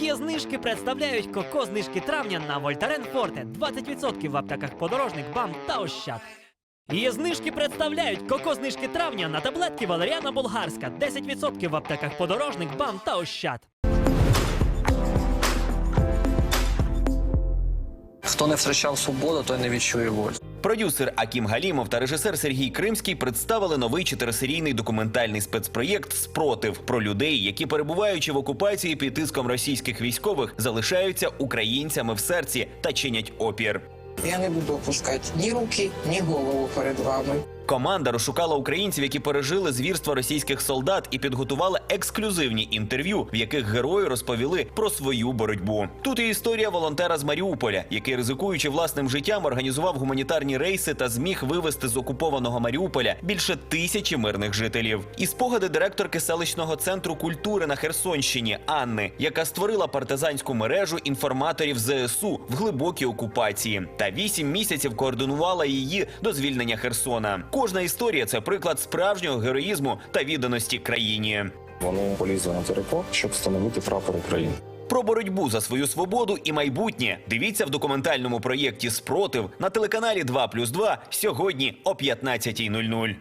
Є знижки представляють коко знижки травня на Вольтарен Форте 20% в аптеках подорожник, бам та ощад. Є знижки представляють коко знижки травня на таблетки Валеріана Болгарська 10% в аптеках подорожник, бам та ощад. Хто не втрачав свободу, той не відчує волі. Продюсер Акім Галімов та режисер Сергій Кримський представили новий чотирисерійний документальний спецпроєкт Спротив про людей, які перебуваючи в окупації під тиском російських військових, залишаються українцями в серці та чинять опір. Я не буду опускати ні руки, ні голову перед вами. Команда розшукала українців, які пережили звірства російських солдат, і підготувала ексклюзивні інтерв'ю, в яких герої розповіли про свою боротьбу. Тут і історія волонтера з Маріуполя, який, ризикуючи власним життям, організував гуманітарні рейси та зміг вивезти з окупованого Маріуполя більше тисячі мирних жителів. І спогади директорки селищного центру культури на Херсонщині Анни, яка створила партизанську мережу інформаторів ЗСУ в глибокій окупації, та вісім місяців координувала її до звільнення Херсона. Кожна історія це приклад справжнього героїзму та відданості країні. Вони полізли на територію, щоб встановити прапор України. Про боротьбу за свою свободу і майбутнє дивіться в документальному проєкті Спротив на телеканалі 2+,2 сьогодні о 15.00.